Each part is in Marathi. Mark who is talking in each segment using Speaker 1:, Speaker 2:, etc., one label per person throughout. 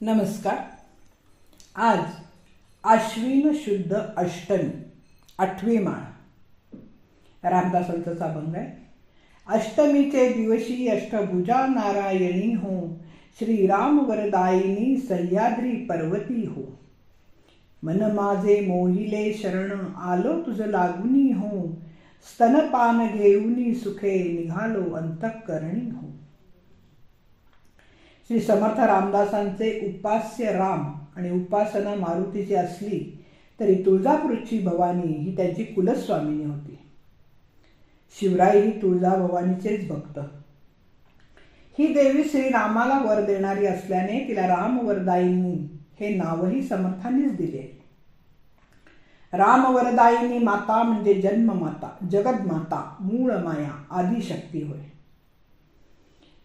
Speaker 1: नमस्कार. आज आश्विन शुद्ध अष्टमी आठवी माळ. रामदासांचा अभंग आहे. अष्टमीचे दिवशी अष्टभुजा नारायणी हो. श्रीराम वरदायिनी सह्याद्री पर्वती हो. मन माझे मोहिले शरण आलो तुझ लागुनी हो. स्तनपान घेऊनी सुखे निघालो अंतःकरणी हो. श्री समर्थ रामदासांचे उपास्य राम आणि उपासना मारुतीची असली तरी तुळजापूरची भवानी ही त्यांची कुलस्वामिनी होती. शिवराय ही तुळजा भवानीचेच भक्त. ही देवी श्रीरामाला वर देणारी असल्याने तिला रामवरदायिनी हे नावही समर्थांनीच दिले. रामवरदायिनी माता म्हणजे जन्ममाता जगदमाता मूळ माया आदी शक्ती होय.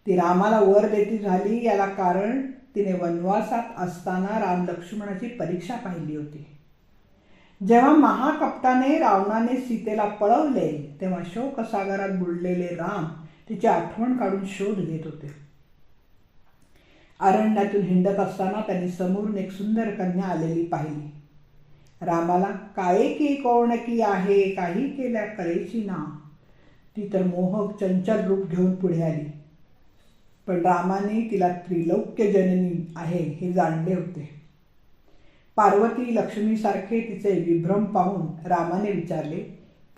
Speaker 1: ती रामाला वर देती झाली. याला कारण तिने वनवासात असताना राम लक्ष्मणाची परीक्षा पाहिली होती. जेव्हा महाकपटाने रावणाने सीतेला पळवले तेव्हा शोकसागरात बुडलेले राम तिची आठवण काढून शोध घेत होते. अरण्यातून हिंडत असताना त्यांनी समोरून एक सुंदर कन्या आलेली पाहिली. रामाला काय की कोण की आहे? काही केल्या कलेची ना. ती तर मोहक चंचल रूप घेऊन पुढे आली. पण रामाने तिला त्रिलौक्य जननी आहे हे जाणले होते. पार्वती लक्ष्मीसारखे तिचे विभ्रम पाहून रामाने विचारले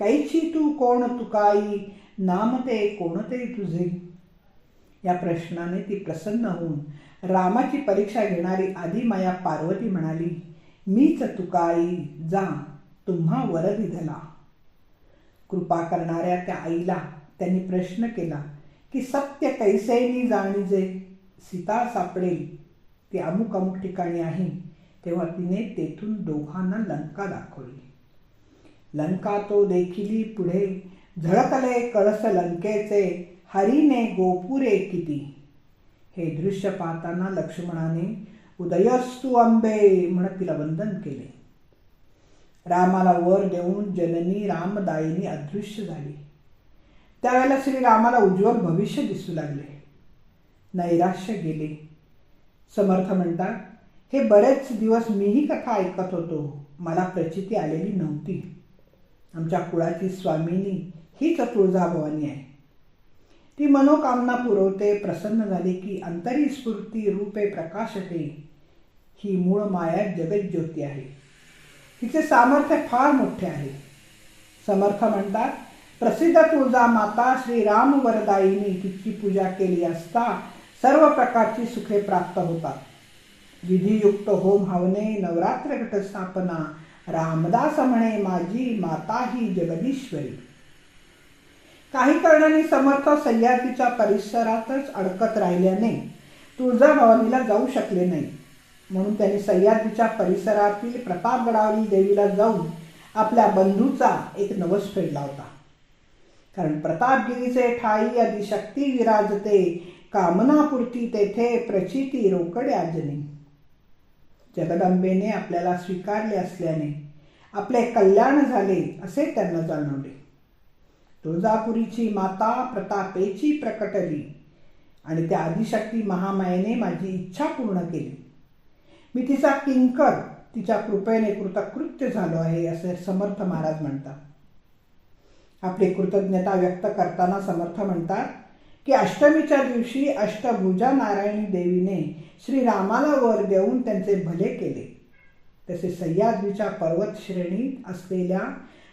Speaker 1: कैची तू? कोण तुकाई नाम ते कोणते तुझे? या प्रश्नाने ती प्रसन्न होऊन रामाची परीक्षा घेणारी आदिमाया पार्वती म्हणाली मीच तुकाई जा तुम्हा वर दिधला कृपा करणाऱ्या त्या आईला त्यांनी प्रश्न केला की सत्य कैसेनी जाणीजे सीता सापडेल ती अमुक अमुक ठिकाणी आहे. तेव्हा तिने तेथून दोघांना लंका दाखवली. लंका तो देखिली पुढे झळकले कळस लंकेचे हरीने गोपुरे किती. हे दृश्य पाहताना लक्ष्मणाने उदयस्तु अंबे म्हणत तिला वंदन केले. रामाला वर देऊन जननी रामदायिनी अदृश्य झाली. त्यावेळेला श्रीरामाला उज्ज्वल भविष्य दिसू लागले. नैराश्य गेले. समर्थ म्हणतात हे बरेच दिवस मीही कथा ऐकत होतो. मला प्रचिती आलेली नव्हती. आमच्या कुळाची स्वामिनी हीच तुळजाभवानी आहे. ती मनोकामना पुरवते प्रसन्न झाली की अंतरी स्फूर्ती रूपे प्रकाशते. ही मूळ माया जगज्योती आहे. तिचे सामर्थ्य फार मोठे आहे. समर्थ म्हणतात प्रसिद्ध तुळजा माता श्रीराम वरदायिनी तिची पूजा केली असता सर्व प्रकारची सुखे प्राप्त होतात. विधियुक्त होम हवने नवरात्र घटस्थापना रामदास म्हणे माझी माता ही जगदीश्वरी. काही कारणाने समर्थ सह्याद्रीच्या परिसरातच अडकत राहिल्याने तुळजाभवानीला जाऊ शकले नाही. म्हणून त्यांनी सह्याद्रीच्या परिसरातील प्रतापगडावरील देवीला जाऊन आपल्या बंधूचा एक नवस फेडला होता. कारण प्रतापगिरीचे ठाई आदी शक्ती विराजते कामनापुरती तेथे प्रचिती रोकडे जगदंबेने आपल्याला स्वीकारले असल्याने आपले कल्याण झाले असे त्यांना जाणवले. तुळजापुरीची माता प्रतापेची प्रकटली आणि त्या आदिशक्ती महामायेने माझी इच्छा पूर्ण केली. मी तिचा किंकर तिच्या कृपेने कृतकृत्य झालो आहे असे समर्थ महाराज म्हणतात. आपली कृतज्ञता व्यक्त करताना समर्थ म्हणतात की अष्टमीच्या दिवशी अष्टभुजा नारायणी देवीने श्रीरामाला वर देऊन त्यांचे भले केले. तसे सह्याद्रीच्या पर्वत श्रेणीत असलेल्या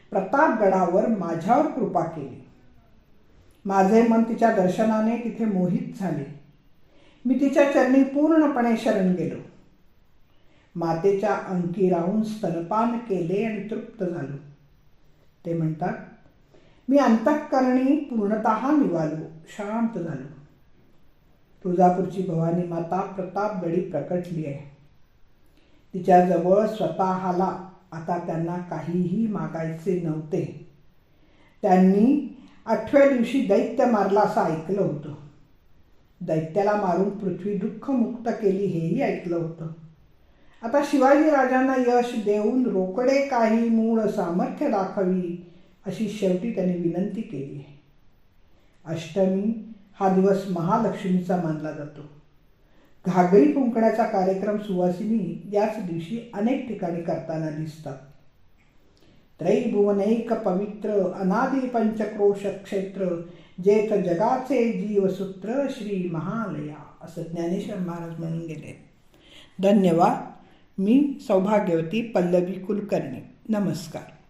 Speaker 1: प्रतापगडावर माझ्यावर कृपा केली. माझे मन तिच्या दर्शनाने तिथे मोहित झाले. मी तिच्या चरणी पूर्णपणे शरण गेलो. मातेच्या अंकी राहून स्तनपान केले आणि तृप्त झालो. ते म्हणतात मी अंतःकरणी पूर्णत निवालो शांत झालो. तुळजापूरची भवानी माता प्रतापगडी प्रकटली आहे. तिच्याजवळ स्वतःला आता त्यांना काहीही मागायचे नव्हते. त्यांनी आठव्या दिवशी दैत्य मारला असं ऐकलं होतं. दैत्याला मारून पृथ्वी दुःखमुक्त केली हेही ऐकलं होतं. आता शिवाजी राजांना यश देऊन रोकडे काही मूळ सामर्थ्य दाखवी अशी शेवटी त्यांनी विनंती केली आहे. अष्टमी हा दिवस महालक्ष्मीचा मानला जातो. घागरी कुंकण्याचा कार्यक्रम सुवासिनी याच दिवशी अनेक ठिकाणी करताना दिसतात. त्रैभुवनैक पवित्र अनादि पंचक्रोश क्षेत्र जेत जगाचे जीवसूत्र श्री महालया असं ज्ञानेश्वर महाराज म्हणून गेले. धन्यवाद. मी सौभाग्यवती पल्लवी कुलकर्णी. नमस्कार.